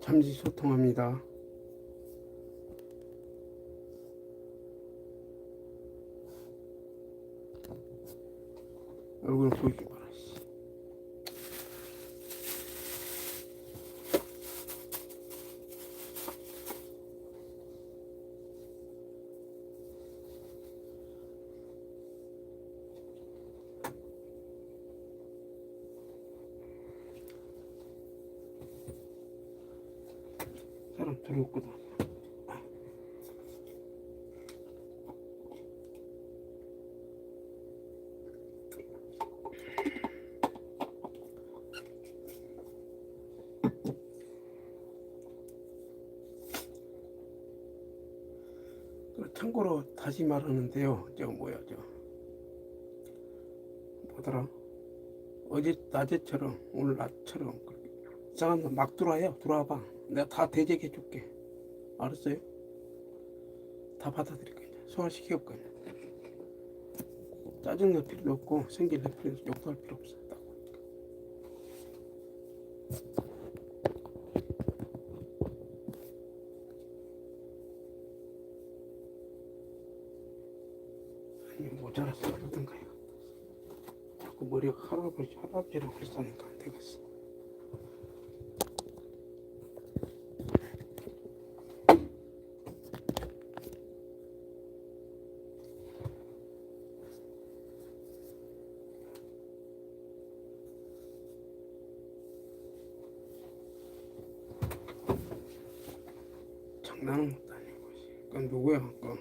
잠시 소통합니다. 얼굴 보이기 바 사람 들어오거든. 그 참고로 다시 말하는데요. 저 뭐야 저 뭐더라 어제 낮에처럼 오늘 낮처럼 이상한 놈막 들어와요. 들어와봐. 내가 다 대적해 줄게. 알았어요? 다 받아들일 거야. 소화시킬 거야. 짜증낼 필요도 없고 생길 낼 필요도 욕도 할 필요 없어. 딱. 아니 모자라서 그러던가요. 자꾸 머리가 할아버지 할아버지라고 그랬으니까 안 되겠어. 장난은 것도 아니고 씨. 그건 누구야 그거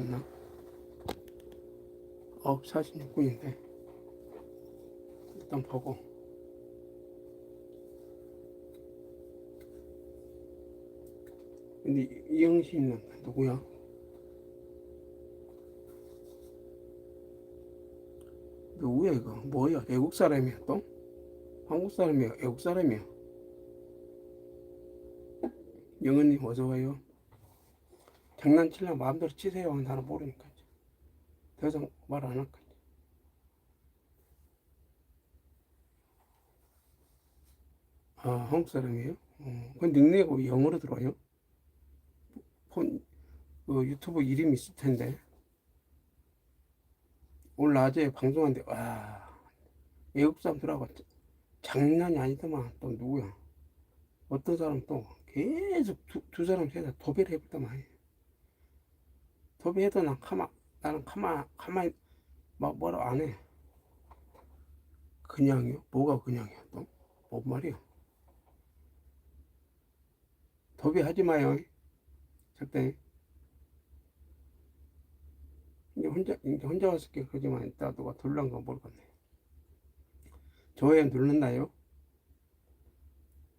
있나? 9시 46분인데 일단 보고 근데 이영신은 누구야? 누구야 이거? 뭐야? 외국 사람이야 또? 한국 사람이야? 외국 사람이야? 영은님 어서와요 장난치려면 마음대로 치세요. 나는 모르니까. 더 이상 말 안 할 거야. 아 한국 사람이에요? 어, 그 닉네임이 왜 영어로 들어와요? 폰그 유튜브 이름 있을 텐데 오늘 낮에 방송하는데 와 외국 사람들하고 장난이 아니더만 또 누구야? 어떤 사람 또 계속 두, 두 사람 세다 도배를 해봤더만 도배해도 난 가만 나는 가만 가만히 막 뭐라 안 해. 그냥이요? 뭐가 그냥이야 또? 뭔 말이야? 도배하지 마요. 절대. 이제 혼자 이제 혼자 왔을 게 그러지만 이따 누가 둘란가 모르겠네. 좋아요 눌렀나요?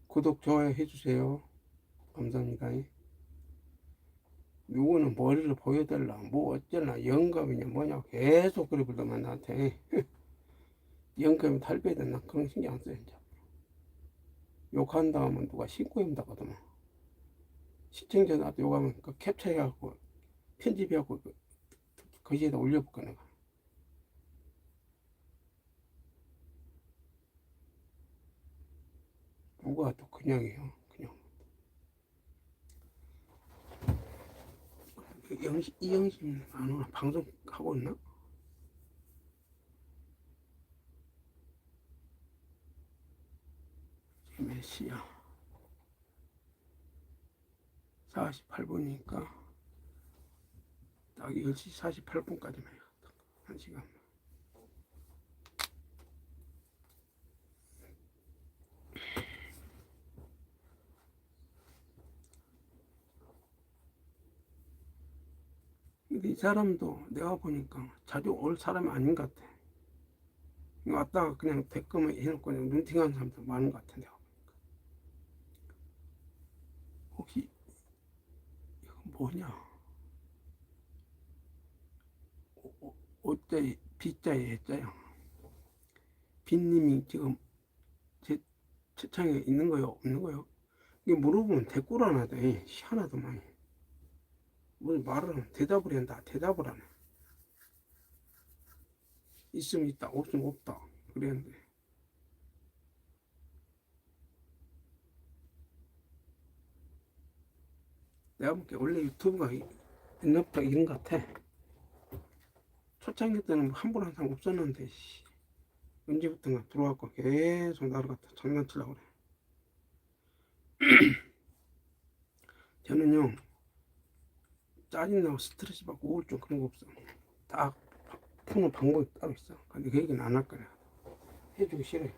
구독 좋아요 해주세요. 감사합니다. 누구는 머리를 보여달라 뭐 어쩌나 영감이냐 뭐냐 계속 그래 불더만 나한테. 영감이 탈배든 나 그런 거 신경 안 써요 이제 욕한 다음은 누가 신고 입다거든. 시청자 나한테 욕하면 그 캡처해갖고 편집해갖고 그 거기에다 올려볼까 내가. 누가 또 그냥이요 그냥 그 영시, 이영신 안 오나 방송 하고 있나? 지금 몇 시야? 48분이니까 딱 10시 48분까지만 해야겠다. 한 시간. 근데 이 사람도 내가 보니까 자주 올 사람이 아닌 것 같아. 왔다가 그냥 대금을 해놓고 그냥 눈팅하는 사람도 많은 것 같아, 내가 보니까. 혹시, 이거 뭐냐? 오자에, 비자에 해자요. 빈님이 지금 제 채창에 있는 거요? 없는 거요? 이게 물어보면 대꾸를 안 하대. 희한하더만. 뭘 말을 하면 대답을 한다. 대답을 하네. 있으면 있다. 없으면 없다. 그랬는데. 내가 볼게 원래 유튜브가 이- 옛날부터 이런 것 같아. 초창기 때는 한분한 사람 없었는데, 씨. 언제부턴가 들어와갖고 계속 나를 갖다 장난치려고 그래. 저는요, 짜증나고 스트레스 받고 우울증 그런 거 없어. 딱 푸는 방법이 따로 있어. 근데 그 얘기는 안 할 거야. 해주기 싫어요.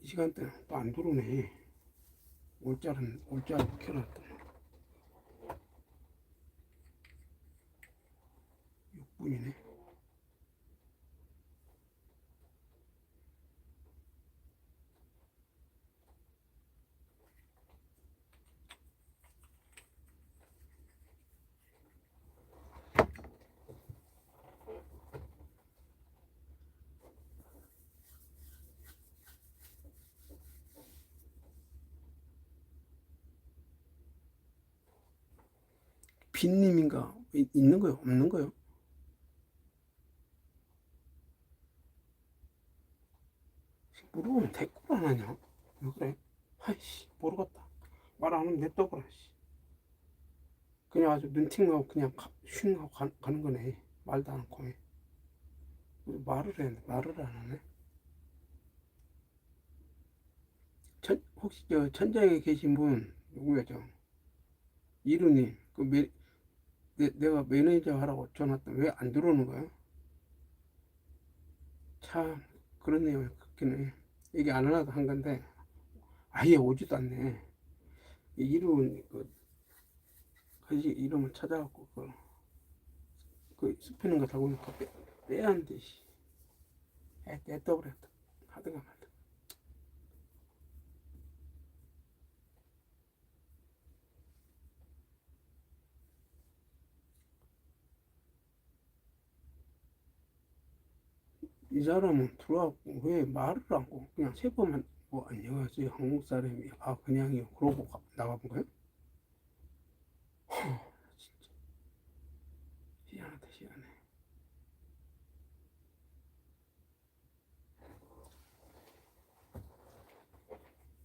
이 시간대는 또 안 들어오네. 올자는, 올자를 켜놨더만. 6분이네. 빈님인가? 이- 있는 거요? 없는 거요? 물어보면 대꾸를 안 하냐? 왜 그래? 아이씨, 모르겠다. 말 안 하면 냅둬버려, 씨. 그냥 아주 눈팅하고 그냥 가, 슝 하고 가, 가는 거네. 말도 안 하고. 왜 말을 해, 말을 안 하네. 천, 혹시 저 천장에 계신 분, 누구야, 저? 이루님, 그 매, 내, 내가 매니저 하라고 전화 왜 안 들어오는 거야? 참, 그렇네요. 그렇긴 해. 얘기 안 하려고 한 건데, 아예 오지도 않네. 이 이름, 그, 그지 이름을 찾아갖고, 그, 그, 습히는 거 달고 있니까 빼, 빼야 한대, 씨. 에, 떼떠버려. 하든가 이 사람은 들어왔고 왜 말을 안 하고 그냥 세 번만 뭐 안녕하세요 한국 사람이 아 그냥요. 그러고 가- 나가본 거예요? 허, 진짜. 희한하다 희한해.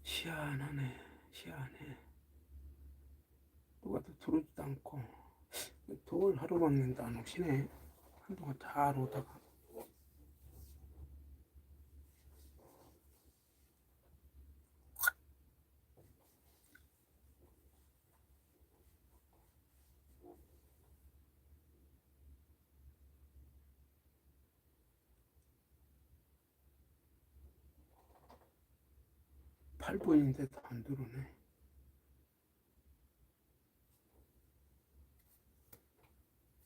희한하네 희한해. 누가 또 들어오지도 않고. 돌 하루 봤는데 안 오시네. 한동안 잘 오다가 팔분인데도 안 들어오네.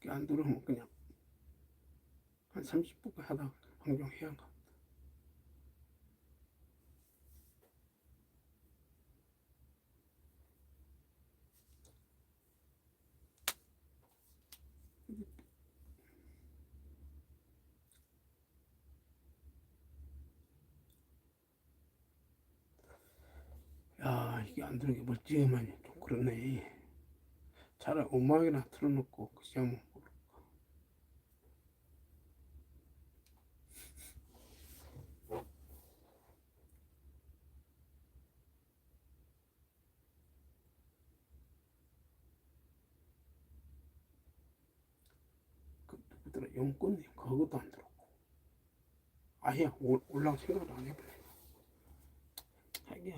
안 들어오면 그냥 한 30분 하다가 방종 해야 한가. 야 이게 안 들어오게 멀찌감하니 좀 그러네. 차라리 음악이나 틀어놓고 그그 누구더라 영권님 그것도 안 들어오고 아예 올- 올라올 생각을 안 해보네. 자기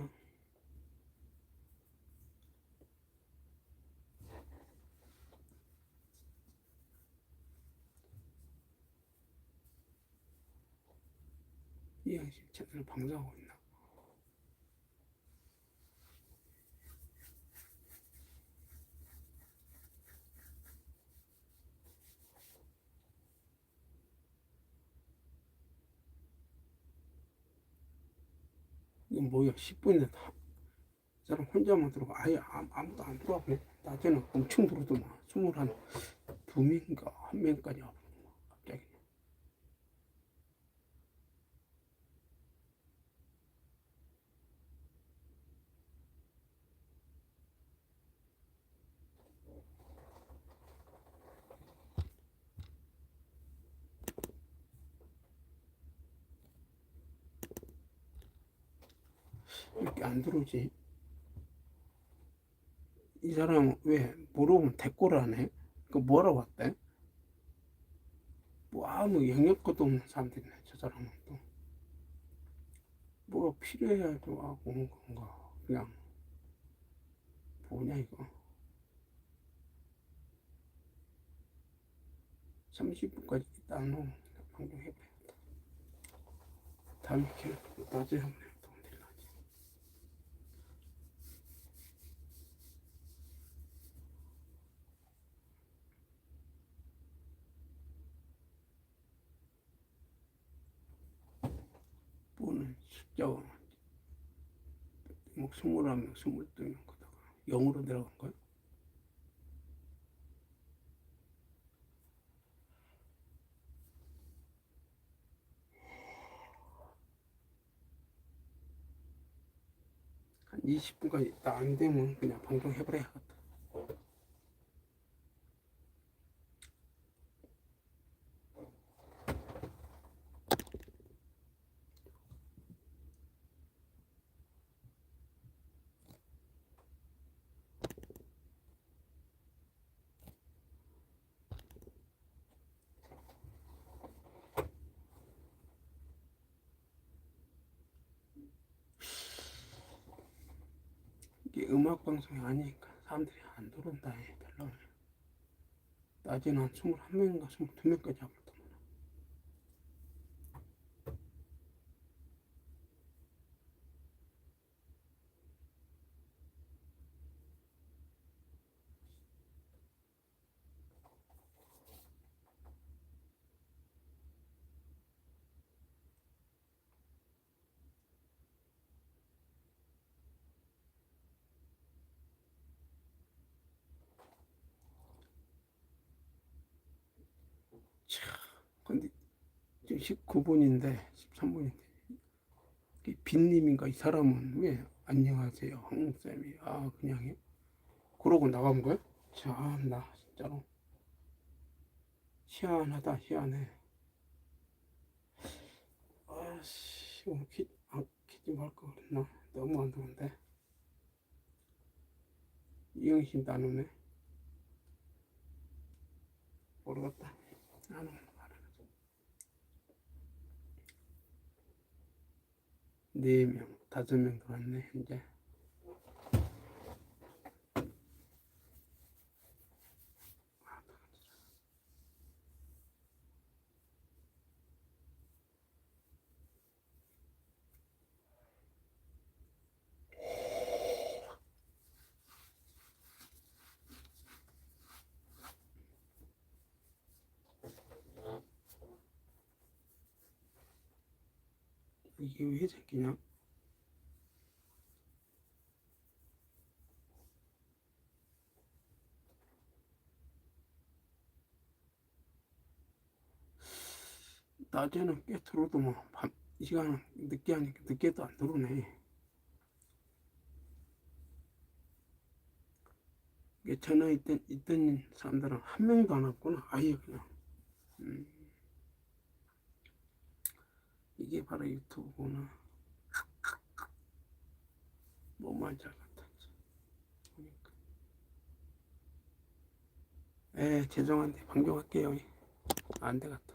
제대로 방송하고 있나? 이건 뭐야 10분이나 다 사람 혼자만 들어가 아예 아무도 안 들어가고 낮에는 엄청 들어오더만. 21, 2명인가 1명까지 이렇게 안 들어오지? 이 사람은 왜 물어보면 대꾸를 안 해? 그 뭐라고 왔대? 뭐 아무 영역도 없는 사람들이네 저 사람은 또. 뭐가 필요해야죠 하고 온 건가 그냥. 뭐냐 이거? 30분까지 있다 놓으면 방송 해봐야겠다. 다음에 이렇게 낮에 한번 해도 될라지 보는 숫자가 뭐 스물 한 명, 스물 두명 거다가 영으로 내려간 거야? 한 20분까지 있다 안 되면 그냥 방송 해버려야겠다. 이게 음악 방송이 아니니까 사람들이 안 들어온다 해 별로. 낮에는 한 21명인가 22명까지 하거 19분인데 13분인데 빈님인가? 이 사람은 왜 안녕하세요? 황쌤이. 아 그냥 그러고 나간 거야? 참나 진짜로 희한하다 희한해. 아씨 오늘 키, 아, 키좀 할거 그랬나? 너무 안 좋은데? 이영신도 안 오네. 모르겠다. 안 오네. 네명 다섯 명 들어왔네, 현재. 이게 왜 생기냐? 낮에는 꽤 들어도 뭐, 밤, 이 시간은 늦게 하니까 늦게도 안 들어오네. 전에 있던, 있던 사람들은 한 명도 안 왔구나. 아예 그냥. 음. 이게 바로 유튜브구나. 뭐만 잘 같았지. 보니까. 에, 죄송한데, 방종할게요. 안 되겠다.